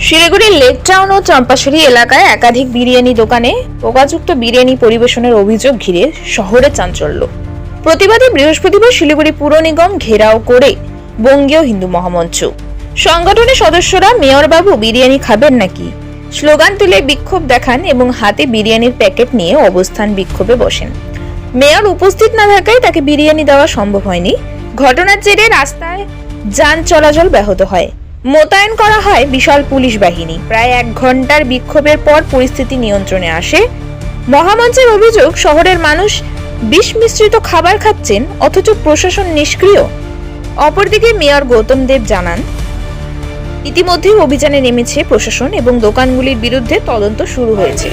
শিলিগুড়ির lake town ও চম্পাশাড়ি এলাকায় একাধিক বিরিয়ানি দোকানে পোকাযুক্ত বিরিয়ানি পরিবেশনের অভিযোগ ঘিরে শহরে চাঞ্চল্য। প্রতিবাদে বৃহস্পতিবার শিলিগুড়ি পুর নিগম ঘেরাও করে বঙ্গীয় হিন্দু মহামঞ্চ। সংগঠনের সদস্যরা, মেয়রবাবু, বিরিয়ানি খাবেন নাকি? স্লোগান তুলে বিক্ষোভ দেখান এবং হাতে বিরিয়ানির প্যাকেট নিয়ে অবস্থান বিক্ষোভে বসেন। মেয়র উপস্থিত না থাকায় তাকে বিরিয়ানি দেওয়া সম্ভব হয়নি। ঘটনার জেরে রাস্তায় যান চলাচল ব্যাহত হয়। মোতায়েন করা হয় বিশাল পুলিশ বাহিনী। প্রায় এক ঘণ্টার বিক্ষোভের পর পরিস্থিতি নিয়ন্ত্রণে আসে। মহামঞ্চের অভিযোগ, শহরের মানুষ বিষ মিশ্রিত খাবার খাচ্ছেন, অথচ প্রশাসন নিষ্ক্রিয়। অপরদিকে মেয়র গৌতম দেব জানান ইতিমধ্যে অভিযানে নেমেছে প্রশাসন এবং দোকানগুলির বিরুদ্ধে তদন্ত শুরু হয়েছে।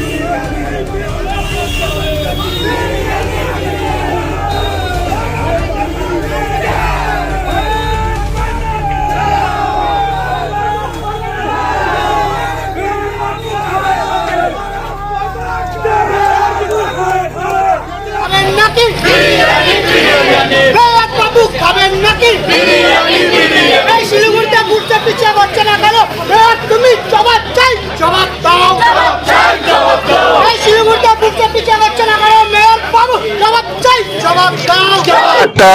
নাকি? খাবেন নাকি? এই শিলিগুড়িতে না তুমি জবাব চাই। দাও। এই শিলিগুড়িতে না বাবু চাই। জবাব দাও। একটা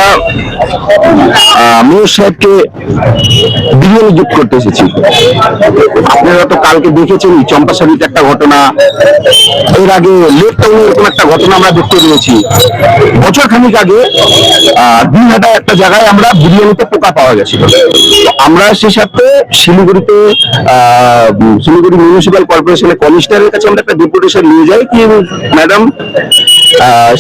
মেয়র সাহেবকে বিরিয়ানি যোগ করতে এসেছি। আপনারা তো কালকে দেখেছেন একটা ঘটনা। এর আগে লেক টাউনে এরকম একটা ঘটনা আমরা দেখতে পেয়েছি। বছর খানিক আগে একটা জায়গায় আমরা বিরিয়ানিতে পোকা পাওয়া গেছিল। আমরা সে সাথে শিলিগুড়িতে শিলিগুড়ি মিউনিসিপ্যাল কর্পোরেশনের কমিশনারের কাছে আমরা একটা ডেপুটেশন নিয়ে যাই। কি, ম্যাডাম?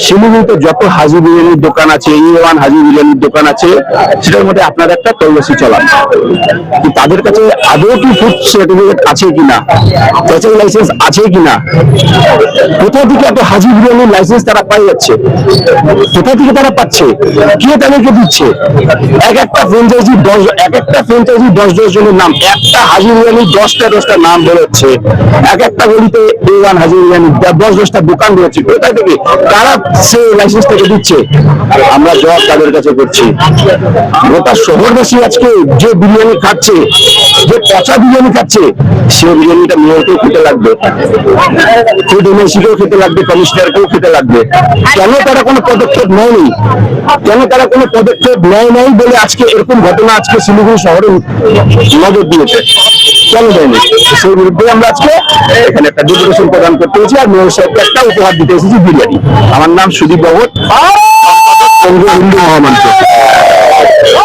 শিলিগুড়িতে যত হাজি বিরিয়ানির দোকান আছে ই হাজি বিরিয়ানির দোকান আছে, সেটার মধ্যে আপনার একটা তল্লাশি চালান। তাদের কাছে আদৌ কি ফুড সার্টিফিকেট আছে কিনা? ফ্র্যাঞ্চাইজ লাইসেন্স আছে কিনা? কোথা থেকে এত হাজি বিরিয়ানির লাইসেন্স তারা পাই যাচ্ছে? কোথা থেকে তারা পাচ্ছে? কে তাদেরকে দিচ্ছে? এক একটা ফ্র্যাঞ্চাইজি দশ, এক একটা ফ্র্যাঞ্চাইজি দশ দশ জনের নাম, একটা হাজি বিরিয়ানি দশটা দশটা নাম বেরোচ্ছে। এক একটা গলিতে এ ওয়ান হাজি বিরিয়ানি, দশ, দশটা দোকান বেরোচ্ছে। কোথা থেকে? কারা সে লাইসেন্স দিচ্ছে? আমরা জবাব তাদের কাছে করছি। গোটা শহরবাসী আজকে যে বিরিয়ানি খাচ্ছে, যে পচা বিরিয়ানি খাচ্ছে সে বিরিয়ানিটা মেয়রকেও খেতে লাগবে। ফুড এমএসিকেও খেতে লাগবে কমিশনারকেও খেতে লাগবে। কেন তারা কোনো পদক্ষেপ নেয়নি? কেন তারা কোনো পদক্ষেপ নেয় নাই বলে আজকে এরকম ঘটনা আজকে শিলিগুড়ি শহরে নজর দিয়েছে? কেন দেয়নি? সেই বিরুদ্ধে আমরা আজকে এখানে একটা ডেপুটেশন প্রদান করতে হয়েছি আর মেয়র সাহেবকে একটা উপহার দিতে এসেছি বিরিয়ানি। আমার নাম সুদীপ ভগত বঙ্গীয় হিন্দু মহামন্ত্র।